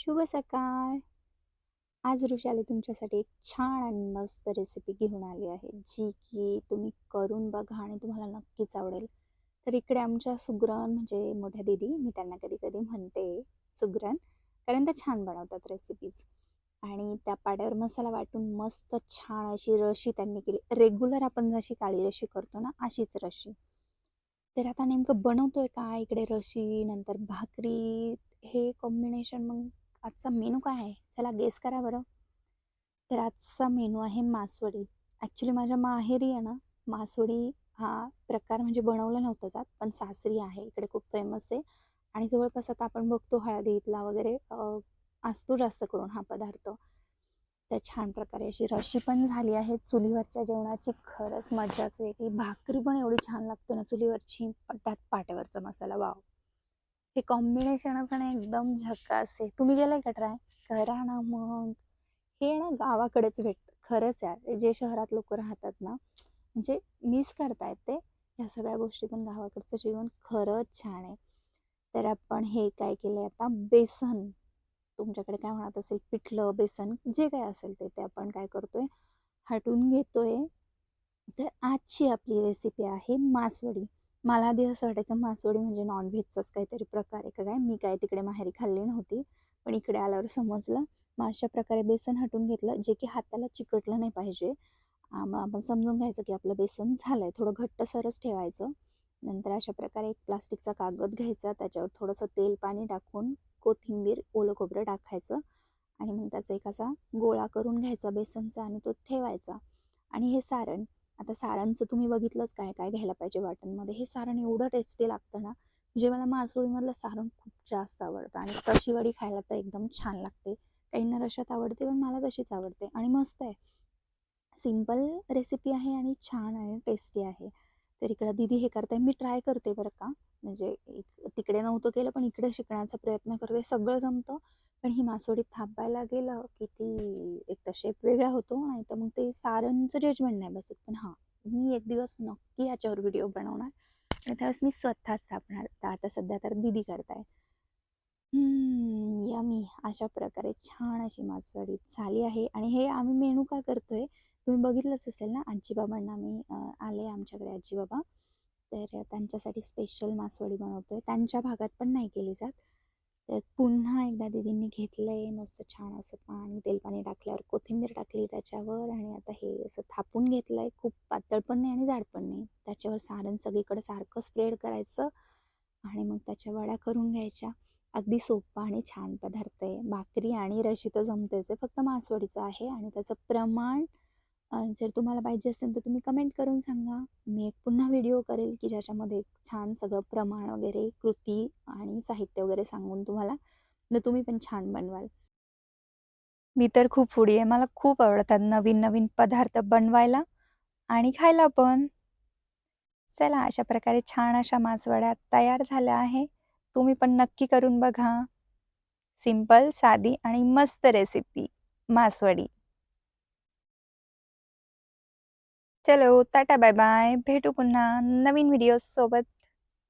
शुभ सकाळ. आज ऋषाली तुमच्यासाठी एक छान आणि मस्त रेसिपी घेऊन आली आहे जी की तुम्ही करून बघा आणि तुम्हाला नक्कीच आवडेल. तर इकडे आमच्या सुग्रण म्हणजे मोठ्या दिदी मी त्यांना कधी कधी म्हणते सुग्रण कारण त्या छान बनवतात रेसिपीज आणि त्या पाड्यावर मसाला वाटून मस्त छान अशी रशी त्यांनी केली. रेग्युलर आपण जशी काळी रशी करतो ना अशीच रशी. तर आता नेमकं बनवतोय का इकडे रशी नंतर भाकरी हे कॉम्बिनेशन मग आजचा मेनू काय आहे? चला गेस करा बरं. तर आजचा मेनू आहे मासवडी. ॲक्च्युली माझ्या माहेरी आहे ना मासवडी हा प्रकार म्हणजे बनवला नव्हता जात पण सासरी आहे इकडे खूप फेमस आहे. आणि जवळपास आता आपण बघतो हळदीतला वगैरे असतो जास्त करून हा पदार्थ. त्या छान प्रकारे अशी रशी पण झाली आहे चुलीवरच्या जेवणाची खरंच मजाच वेगळी. भाकरी पण एवढी छान लागते ना चुलीवरची पण त्यात पाट्यावरचा मसाला वाव हे कॉम्बिनेशन पण एकदम झकास आहे. तुम्ही गेलाय का ट्राय करा ना मग. हे ना गावाकडेच भेटतं. खरंच यार जे शहरात लोक राहतात ना म्हणजे मिस करतायत ते. ह्या सगळ्या गोष्टी पण गावाकडचं जीवन खरंच छान आहे. तर आपण हे काय केलंय आता? बेसन. तुमच्याकडे काय म्हणत असेल? पिठलं बेसन जे काय असेल ते ते आपण काय करतोय? हटून घेतोय. तर आजची आपली रेसिपी आहे मासवडी. मला आधी असं वाटायचं मासवडी म्हणजे नॉनव्हेजचाच काहीतरी प्रकार आहे का काय? मी काय तिकडे माहेरी खाल्ली नव्हती पण इकडे आल्यावर समजलं. मग अशा प्रकारे बेसन हटून घेतलं जे की हाताला चिकटलं नाही पाहिजे. आपण समजून घ्यायचं की आपलं बेसन झालं आहे थोडं घट्टसरच ठेवायचं. नंतर अशा प्रकारे एक प्लास्टिकचा कागद घ्यायचा त्याच्यावर थोडंसं तेल पाणी टाकून कोथिंबीर ओलं खोबरं टाकायचं आणि मग त्याचा एक असा गोळा करून घ्यायचा बेसनचा आणि तो ठेवायचा. आणि हे सारण आता सारांचं तुम्ही बघितलंच काय काय घ्यायला पाहिजे वाटणमध्ये. हे सारण एवढं टेस्टी लागतं ना म्हणजे मला मासोळीमधलं सारण खूप जास्त आवडतं. आणि तशी वडी खायला तर एकदम छान लागते. काहींना रशात आवडते पण मला तशीच आवडते. आणि मस्त आहे. सिंपल रेसिपी आहे आणि छान आणि टेस्टी आहे. तर इकडं दीदी हे करते मी ट्राय करते बरं का. म्हणजे तिकडे नव्हतं केलं पण इकडे शिकण्याचा प्रयत्न करते. सगळं जमतं पण ही मासोडी थापायला गेलं की ती एक तर शेप वेगळा होतो नाही तर मग ते सारांचं जजमेंट नाही बसत. पण हां मी एक दिवस नक्की याच्यावर व्हिडिओ बनवणार. आणि त्यावेळेस मी स्वतःच थापणार तर आता सध्या तर दीदी करताय. यमी अशा प्रकारे छान अशी मासवडी झाली आहे. आणि हे आम्ही मेनू का करतोय? तुम्ही बघितलंच असेल ना आजीबाबांना आम्ही आले आमच्याकडे आजीबाबा. तर त्यांच्यासाठी स्पेशल मासवडी बनवतो आहे त्यांच्या भागात पण नाही केली जात. तर पुन्हा एकदा दीदींनी आहे मस्त छान असं पाणी तेलपाणी टाकल्यावर कोथिंबीर टाकली त्याच्यावर आणि आता हे असं थापून घेतलं आहे खूप पातळ पण नाही आणि जाड पण नाही. त्याच्यावर सारण सगळीकडे सारखं स्प्रेड करायचं आणि मग त्याच्या वड्या करून घ्यायच्या. अगदी सोपा आणि छान पदार्थ आहे. भाकरी आणि रशी तर जमतेच आहे. फक्त मासवडीचं आहे आणि त्याचं प्रमाण जर तुम्हाला पाहिजे असेल तर तुम्ही कमेंट करून सांगा. मी एक पुन्हा व्हिडिओ करेल की ज्याच्यामध्ये छान सगळं प्रमाण वगैरे कृती आणि साहित्य वगैरे सांगून तुम्हाला तर तुम्ही पण छान बनवाल. मी तर खूप फुडी आहे. मला खूप आवडतात नवीन नवीन पदार्थ बनवायला आणि खायला पण. चला अशा प्रकारे छान अशा मासवड्या तयार झाल्या आहे. तुम्ही पण नक्की करून बघा. सिंपल साधी आणि मस्त रेसिपी मासवडी. चलो टाटा बाय बाय भेटू पुन्हा नवीन व्हिडिओ सोबत.